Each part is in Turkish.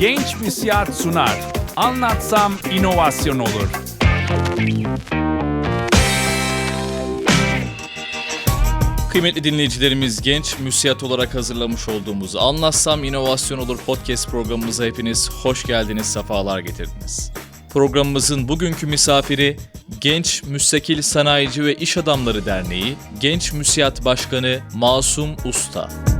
Genç Müsiyat sunar. Anlatsam inovasyon olur. Kıymetli dinleyicilerimiz genç müsiyat olarak hazırlamış olduğumuz Anlatsam İnovasyon Olur podcast programımıza hepiniz hoş geldiniz, sefalar getirdiniz. Programımızın bugünkü misafiri Genç Müstakil Sanayici ve İş Adamları Derneği Genç Müsiyat Başkanı Masum Usta.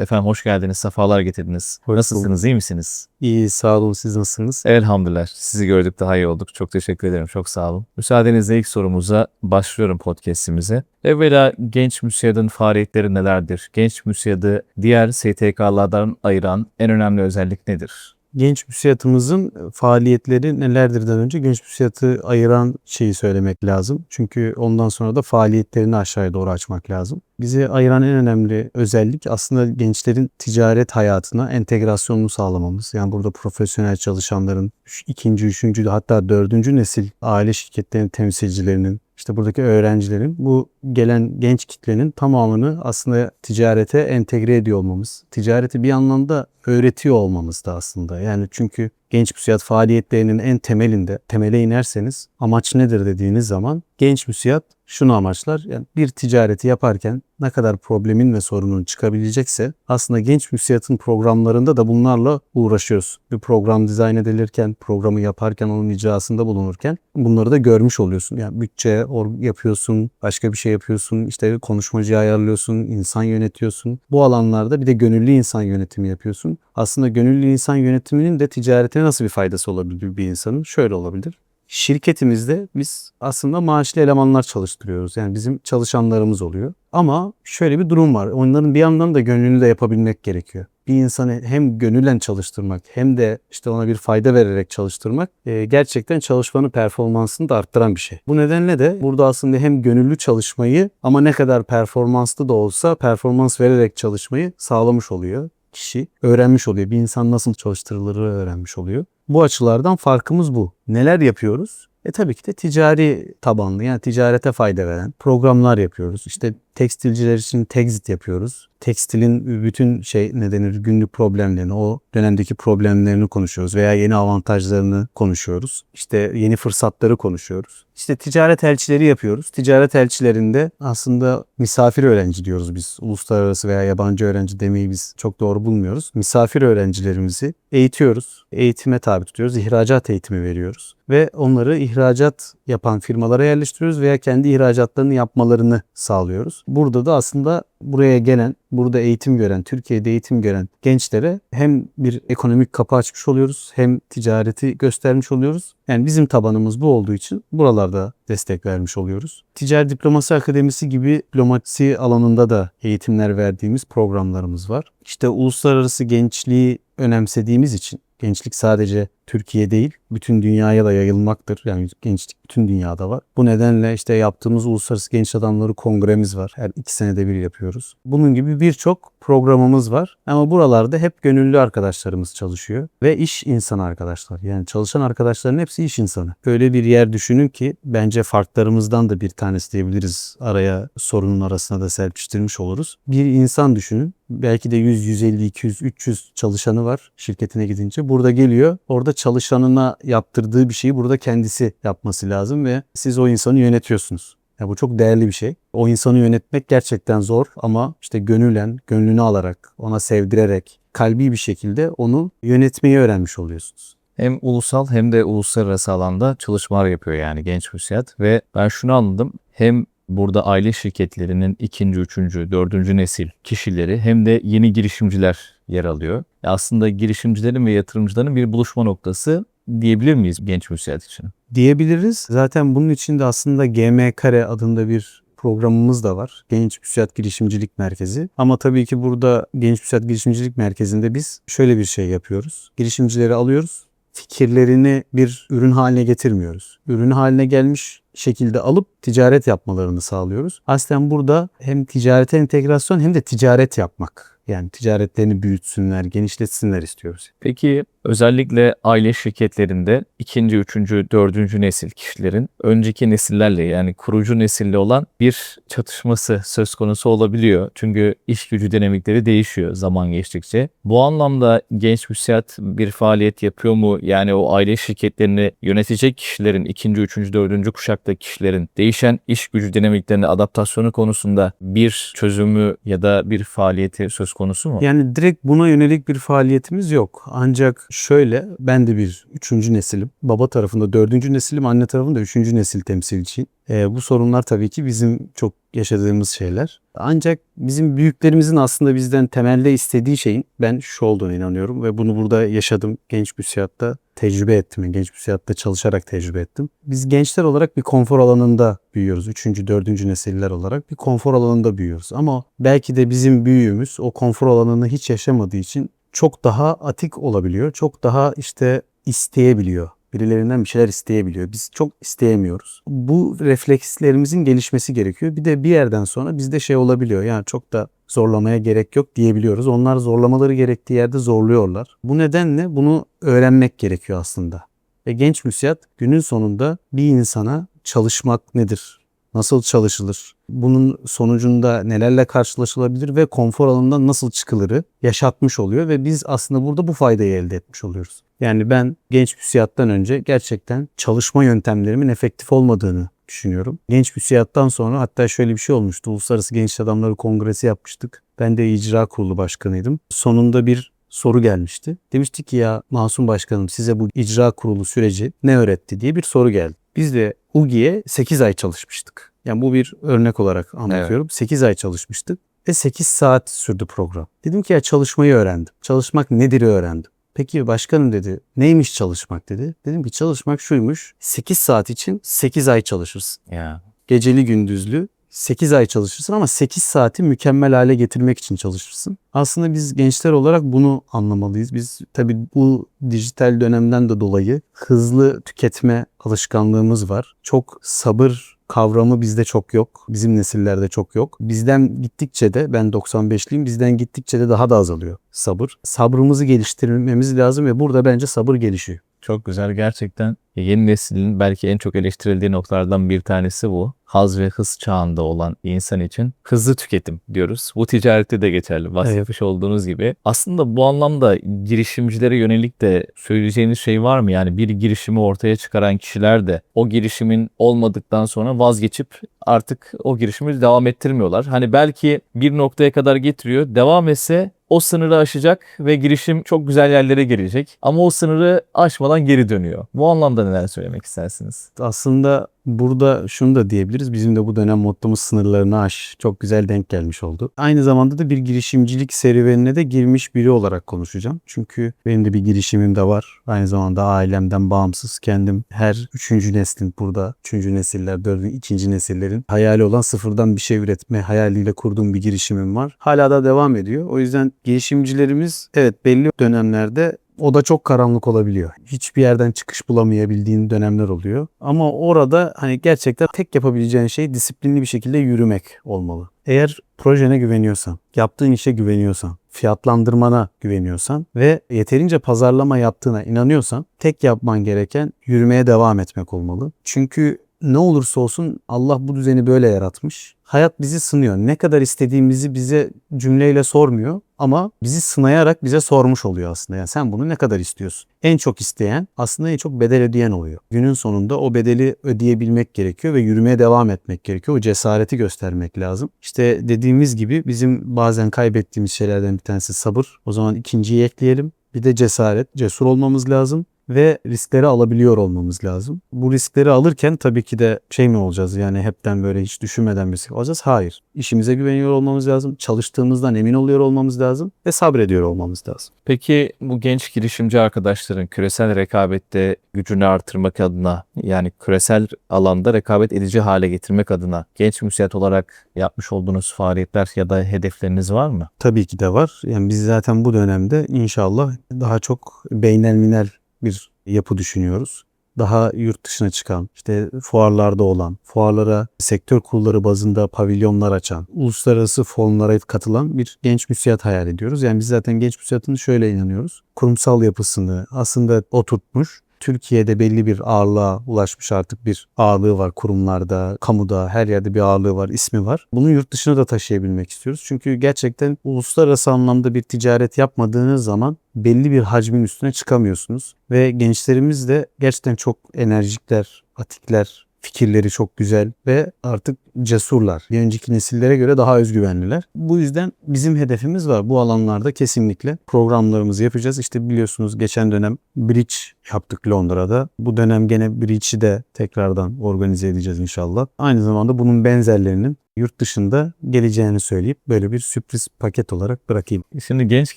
Efendim hoş geldiniz, sefalar getirdiniz. Hoş Nasılsınız, iyi misiniz? İyi sağ olun siz nasılsınız? Elhamdülillah. Sizi gördük daha iyi olduk. Çok teşekkür ederim. Çok sağ olun. Müsaadenizle ilk sorumuza başlıyorum podcast'imize. Evvela genç müsiyadın faaliyetleri nelerdir? Genç müsiyadı diğer STK'lardan ayıran en önemli özellik nedir? Genç müsiyatımızın faaliyetleri nelerdirden önce genç müsiyatı ayıran şeyi söylemek lazım. Çünkü ondan sonra da faaliyetlerini aşağıya doğru açmak lazım. Bizi ayıran en önemli özellik aslında gençlerin ticaret hayatına entegrasyonunu sağlamamız. Yani burada profesyonel çalışanların ikinci, üçüncü hatta dördüncü nesil aile şirketlerinin temsilcilerinin işte buradaki öğrencilerin bu gelen genç kitlenin tamamını aslında ticarete entegre ediyor olmamız. Ticareti bir anlamda öğretiyor olmamız da aslında. Yani çünkü genç müsiyat faaliyetlerinin en temelinde temele inerseniz amaç nedir dediğiniz zaman genç müsiyat şunu amaçlar. Yani bir ticareti yaparken ne kadar problemin ve sorunun çıkabilecekse aslında genç müsiyatın programlarında da bunlarla uğraşıyoruz. Bir program dizayn edilirken, programı yaparken, onun icrasında bulunurken bunları da görmüş oluyorsun. Yani bütçe yapıyorsun, başka bir şey yapıyorsun, işte konuşmacı ayarlıyorsun, insan yönetiyorsun. Bu alanlarda bir de gönüllü insan yönetimi yapıyorsun. Aslında gönüllü insan yönetiminin de ticarete nasıl bir faydası olabilir bir insanın? Şöyle olabilir şirketimizde biz aslında maaşlı elemanlar çalıştırıyoruz. Yani bizim çalışanlarımız oluyor. Ama şöyle bir durum var. Onların bir yandan da gönlünü de yapabilmek gerekiyor. Bir insanı hem gönülen çalıştırmak hem de işte ona bir fayda vererek çalıştırmak e, gerçekten çalışmanın performansını da arttıran bir şey. Bu nedenle de burada aslında hem gönüllü çalışmayı ama ne kadar performanslı da olsa performans vererek çalışmayı sağlamış oluyor kişi öğrenmiş oluyor. Bir insan nasıl çalıştırılır öğrenmiş oluyor. Bu açılardan farkımız bu. Neler yapıyoruz? E tabii ki de ticari tabanlı yani ticarete fayda veren programlar yapıyoruz. İşte tekstilciler için Texit yapıyoruz. Tekstilin bütün şey ne denir günlük problemlerini, o dönemdeki problemlerini konuşuyoruz veya yeni avantajlarını konuşuyoruz. İşte yeni fırsatları konuşuyoruz. İşte ticaret elçileri yapıyoruz. Ticaret elçilerinde aslında misafir öğrenci diyoruz biz. Uluslararası veya yabancı öğrenci demeyi biz çok doğru bulmuyoruz. Misafir öğrencilerimizi eğitiyoruz. Eğitime tabi tutuyoruz. İhracat eğitimi veriyoruz. Ve onları ihracat yapan firmalara yerleştiriyoruz veya kendi ihracatlarını yapmalarını sağlıyoruz. Burada da aslında buraya gelen, burada eğitim gören, Türkiye'de eğitim gören gençlere hem bir ekonomik kapı açmış oluyoruz hem ticareti göstermiş oluyoruz. Yani bizim tabanımız bu olduğu için buralarda destek vermiş oluyoruz. Ticari Diplomasi Akademisi gibi diplomasi alanında da eğitimler verdiğimiz programlarımız var. İşte uluslararası gençliği önemsediğimiz için gençlik sadece Türkiye değil, bütün dünyaya da yayılmaktır. Yani gençlik bütün dünyada var. Bu nedenle işte yaptığımız Uluslararası Genç Adamları Kongremiz var. Her iki senede bir yapıyoruz. Bunun gibi birçok programımız var. Ama buralarda hep gönüllü arkadaşlarımız çalışıyor. Ve iş insanı arkadaşlar. Yani çalışan arkadaşların hepsi iş insanı. Öyle bir yer düşünün ki bence farklarımızdan da bir tanesi diyebiliriz. Araya sorunun arasına da serpiştirmiş oluruz. Bir insan düşünün. Belki de 100, 150, 200, 300 çalışanı var şirketine gidince. Burada geliyor. Orada çalışanına yaptırdığı bir şeyi burada kendisi yapması lazım ve siz o insanı yönetiyorsunuz. Ya bu çok değerli bir şey. O insanı yönetmek gerçekten zor ama işte gönülen, gönlünü alarak, ona sevdirerek, kalbi bir şekilde onu yönetmeyi öğrenmiş oluyorsunuz. Hem ulusal hem de uluslararası alanda çalışmalar yapıyor yani genç müsiyat ve ben şunu anladım. Hem burada aile şirketlerinin ikinci, üçüncü, dördüncü nesil kişileri hem de yeni girişimciler yer alıyor. Aslında girişimcilerin ve yatırımcıların bir buluşma noktası diyebilir miyiz genç müsiyat için? Diyebiliriz. Zaten bunun için de aslında GM Kare adında bir programımız da var. Genç Müsiyat Girişimcilik Merkezi. Ama tabii ki burada Genç Müsiyat Girişimcilik Merkezi'nde biz şöyle bir şey yapıyoruz. Girişimcileri alıyoruz. Fikirlerini bir ürün haline getirmiyoruz. Ürün haline gelmiş şekilde alıp ticaret yapmalarını sağlıyoruz. Aslen burada hem ticarete entegrasyon hem de ticaret yapmak. Yani ticaretlerini büyütsünler, genişletsinler istiyoruz. Peki özellikle aile şirketlerinde ikinci, üçüncü, dördüncü nesil kişilerin önceki nesillerle yani kurucu nesille olan bir çatışması söz konusu olabiliyor. Çünkü iş gücü dinamikleri değişiyor zaman geçtikçe. Bu anlamda genç müsiat bir faaliyet yapıyor mu? Yani o aile şirketlerini yönetecek kişilerin, ikinci, üçüncü, dördüncü kuşaktaki kişilerin değişen iş gücü dinamiklerine adaptasyonu konusunda bir çözümü ya da bir faaliyeti söz konusu mu? Yani direkt buna yönelik bir faaliyetimiz yok. Ancak şöyle ben de bir üçüncü nesilim. Baba tarafında dördüncü nesilim, anne tarafında üçüncü nesil temsilciyim. Ee, bu sorunlar tabii ki bizim çok yaşadığımız şeyler. Ancak bizim büyüklerimizin aslında bizden temelde istediği şeyin ben şu olduğunu inanıyorum ve bunu burada yaşadım genç müsiyatta tecrübe ettim. Genç müsiyatta çalışarak tecrübe ettim. Biz gençler olarak bir konfor alanında büyüyoruz. Üçüncü, dördüncü nesiller olarak bir konfor alanında büyüyoruz. Ama belki de bizim büyüğümüz o konfor alanını hiç yaşamadığı için çok daha atik olabiliyor. Çok daha işte isteyebiliyor birilerinden bir şeyler isteyebiliyor. Biz çok isteyemiyoruz. Bu reflekslerimizin gelişmesi gerekiyor. Bir de bir yerden sonra bizde şey olabiliyor. Yani çok da zorlamaya gerek yok diyebiliyoruz. Onlar zorlamaları gerektiği yerde zorluyorlar. Bu nedenle bunu öğrenmek gerekiyor aslında. Ve genç müsiyat günün sonunda bir insana çalışmak nedir? Nasıl çalışılır? Bunun sonucunda nelerle karşılaşılabilir ve konfor alanından nasıl çıkılırı yaşatmış oluyor ve biz aslında burada bu faydayı elde etmiş oluyoruz. Yani ben genç müsiyattan önce gerçekten çalışma yöntemlerimin efektif olmadığını düşünüyorum. Genç müsiyattan sonra hatta şöyle bir şey olmuştu. Uluslararası Genç Adamları Kongresi yapmıştık. Ben de icra kurulu başkanıydım. Sonunda bir soru gelmişti. Demişti ki ya Masum Başkanım size bu icra kurulu süreci ne öğretti diye bir soru geldi. Biz de UGİ'ye 8 ay çalışmıştık. Yani bu bir örnek olarak anlatıyorum. 8 ay çalışmıştık ve 8 saat sürdü program. Dedim ki ya çalışmayı öğrendim. Çalışmak nedir öğrendim. Peki başkanım dedi neymiş çalışmak dedi. Dedim ki çalışmak şuymuş 8 saat için 8 ay çalışırsın. Ya. Geceli gündüzlü 8 ay çalışırsın ama 8 saati mükemmel hale getirmek için çalışırsın. Aslında biz gençler olarak bunu anlamalıyız. Biz tabii bu dijital dönemden de dolayı hızlı tüketme alışkanlığımız var. Çok sabır kavramı bizde çok yok. Bizim nesillerde çok yok. Bizden gittikçe de ben 95'liyim. Bizden gittikçe de daha da azalıyor sabır. Sabrımızı geliştirmemiz lazım ve burada bence sabır gelişiyor. Çok güzel gerçekten. Yeni neslin belki en çok eleştirildiği noktalardan bir tanesi bu. Haz ve hız çağında olan insan için hızlı tüketim diyoruz. Bu ticarette de geçerli. Bahsetmiş olduğunuz gibi. Aslında bu anlamda girişimcilere yönelik de söyleyeceğiniz şey var mı? Yani bir girişimi ortaya çıkaran kişiler de o girişimin olmadıktan sonra vazgeçip artık o girişimi devam ettirmiyorlar. Hani belki bir noktaya kadar getiriyor. Devam etse o sınırı aşacak ve girişim çok güzel yerlere gelecek. Ama o sınırı aşmadan geri dönüyor. Bu anlamda neler söylemek istersiniz? Aslında burada şunu da diyebiliriz. Bizim de bu dönem mottomuz sınırlarını aş. Çok güzel denk gelmiş oldu. Aynı zamanda da bir girişimcilik serüvenine de girmiş biri olarak konuşacağım. Çünkü benim de bir girişimim de var. Aynı zamanda ailemden bağımsız kendim her üçüncü neslin burada, üçüncü nesiller, dördüncü, ikinci nesillerin hayali olan sıfırdan bir şey üretme hayaliyle kurduğum bir girişimim var. Hala da devam ediyor. O yüzden girişimcilerimiz evet belli dönemlerde o da çok karanlık olabiliyor. Hiçbir yerden çıkış bulamayabildiğin dönemler oluyor. Ama orada hani gerçekten tek yapabileceğin şey disiplinli bir şekilde yürümek olmalı. Eğer projene güveniyorsan, yaptığın işe güveniyorsan, fiyatlandırmana güveniyorsan ve yeterince pazarlama yaptığına inanıyorsan tek yapman gereken yürümeye devam etmek olmalı. Çünkü ne olursa olsun Allah bu düzeni böyle yaratmış. Hayat bizi sınıyor. Ne kadar istediğimizi bize cümleyle sormuyor ama bizi sınayarak bize sormuş oluyor aslında. Yani sen bunu ne kadar istiyorsun? En çok isteyen aslında en çok bedel ödeyen oluyor. Günün sonunda o bedeli ödeyebilmek gerekiyor ve yürümeye devam etmek gerekiyor. O cesareti göstermek lazım. İşte dediğimiz gibi bizim bazen kaybettiğimiz şeylerden bir tanesi sabır. O zaman ikinciyi ekleyelim. Bir de cesaret, cesur olmamız lazım ve riskleri alabiliyor olmamız lazım. Bu riskleri alırken tabii ki de şey mi olacağız yani hepten böyle hiç düşünmeden risk olacağız? Hayır. İşimize güveniyor olmamız lazım. Çalıştığımızdan emin oluyor olmamız lazım ve sabrediyor olmamız lazım. Peki bu genç girişimci arkadaşların küresel rekabette gücünü artırmak adına yani küresel alanda rekabet edici hale getirmek adına genç müsiyat olarak yapmış olduğunuz faaliyetler ya da hedefleriniz var mı? Tabii ki de var. Yani biz zaten bu dönemde inşallah daha çok beynelminel bir yapı düşünüyoruz. daha yurt dışına çıkan, işte fuarlarda olan, fuarlara sektör kurulları bazında pavilyonlar açan, uluslararası forumlara katılan bir genç müsiyat hayal ediyoruz. Yani biz zaten genç müsiyatını şöyle inanıyoruz. Kurumsal yapısını aslında oturtmuş, Türkiye'de belli bir ağırlığa ulaşmış artık bir ağırlığı var kurumlarda, kamuda, her yerde bir ağırlığı var, ismi var. Bunu yurt dışına da taşıyabilmek istiyoruz. Çünkü gerçekten uluslararası anlamda bir ticaret yapmadığınız zaman belli bir hacmin üstüne çıkamıyorsunuz. Ve gençlerimiz de gerçekten çok enerjikler, atikler, fikirleri çok güzel ve artık cesurlar. Bir önceki nesillere göre daha özgüvenliler. Bu yüzden bizim hedefimiz var. Bu alanlarda kesinlikle programlarımızı yapacağız. İşte biliyorsunuz geçen dönem Bridge yaptık Londra'da. Bu dönem gene Bridge'i de tekrardan organize edeceğiz inşallah. Aynı zamanda bunun benzerlerinin yurt dışında geleceğini söyleyip böyle bir sürpriz paket olarak bırakayım. Şimdi genç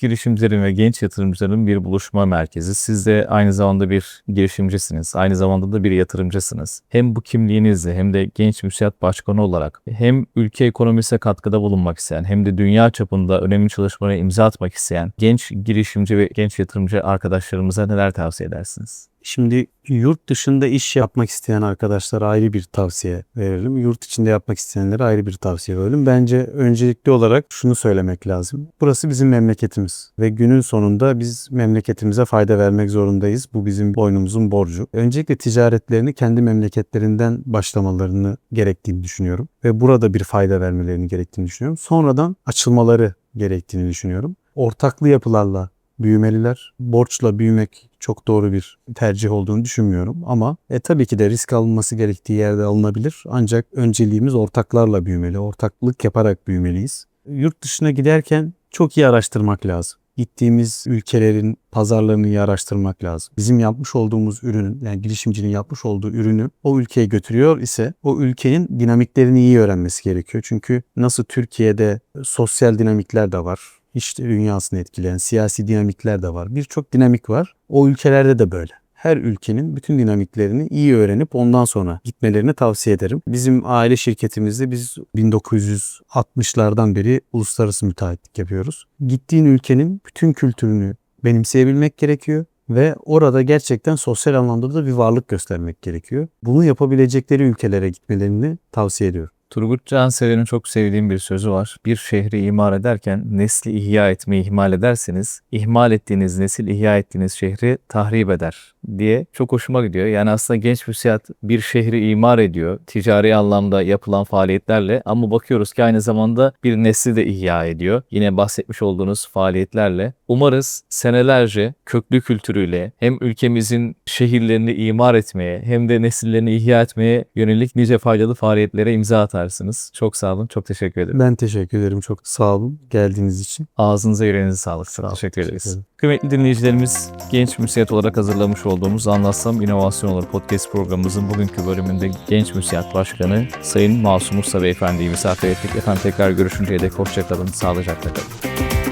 girişimcilerin ve genç yatırımcıların bir buluşma merkezi. Siz de aynı zamanda bir girişimcisiniz. Aynı zamanda da bir yatırımcısınız. Hem bu kimliğinizle hem de genç müsiyat başkanı olarak hem ülke ekonomisine katkıda bulunmak isteyen hem de dünya çapında önemli çalışmalara imza atmak isteyen genç girişimci ve genç yatırımcı arkadaşlarımıza neler tavsiye edersiniz? Şimdi yurt dışında iş yapmak isteyen arkadaşlara ayrı bir tavsiye verelim. Yurt içinde yapmak isteyenlere ayrı bir tavsiye verelim. Bence öncelikli olarak şunu söylemek lazım. Burası bizim memleketimiz ve günün sonunda biz memleketimize fayda vermek zorundayız. Bu bizim boynumuzun borcu. Öncelikle ticaretlerini kendi memleketlerinden başlamalarını gerektiğini düşünüyorum ve burada bir fayda vermelerini gerektiğini düşünüyorum. Sonradan açılmaları gerektiğini düşünüyorum. Ortaklı yapılarla büyümeliler. Borçla büyümek çok doğru bir tercih olduğunu düşünmüyorum ama e, tabii ki de risk alınması gerektiği yerde alınabilir. Ancak önceliğimiz ortaklarla büyümeli. Ortaklık yaparak büyümeliyiz. Yurt dışına giderken çok iyi araştırmak lazım. Gittiğimiz ülkelerin pazarlarını iyi araştırmak lazım. Bizim yapmış olduğumuz ürünün yani girişimcinin yapmış olduğu ürünü o ülkeye götürüyor ise o ülkenin dinamiklerini iyi öğrenmesi gerekiyor. Çünkü nasıl Türkiye'de sosyal dinamikler de var iş dünyasını etkileyen siyasi dinamikler de var. Birçok dinamik var. O ülkelerde de böyle. Her ülkenin bütün dinamiklerini iyi öğrenip ondan sonra gitmelerini tavsiye ederim. Bizim aile şirketimizde biz 1960'lardan beri uluslararası müteahhitlik yapıyoruz. Gittiğin ülkenin bütün kültürünü benimseyebilmek gerekiyor ve orada gerçekten sosyal anlamda da bir varlık göstermek gerekiyor. Bunu yapabilecekleri ülkelere gitmelerini tavsiye ediyorum. Turgut Cansever'in çok sevdiğim bir sözü var. Bir şehri imar ederken nesli ihya etmeyi ihmal ederseniz, ihmal ettiğiniz nesil ihya ettiğiniz şehri tahrip eder diye çok hoşuma gidiyor. Yani aslında genç müsiyat bir şehri imar ediyor ticari anlamda yapılan faaliyetlerle ama bakıyoruz ki aynı zamanda bir nesli de ihya ediyor. Yine bahsetmiş olduğunuz faaliyetlerle. Umarız senelerce köklü kültürüyle hem ülkemizin şehirlerini imar etmeye hem de nesillerini ihya etmeye yönelik nice faydalı faaliyetlere imza atarsınız. Çok sağ olun. Çok teşekkür ederim. Ben teşekkür ederim. Çok sağ olun geldiğiniz için. Ağzınıza yüreğinize sağlık. Sağ olun, teşekkür ederiz. teşekkür. Kıymetli dinleyicilerimiz, Genç Müsiyat olarak hazırlamış olduğumuz Anlatsam İnovasyon Olur podcast programımızın bugünkü bölümünde Genç Müsiyat Başkanı Sayın Masum Usta Beyefendi'yi misafir ettik. Efendim tekrar görüşünceye dek hoşçakalın, sağlıcakla kalın.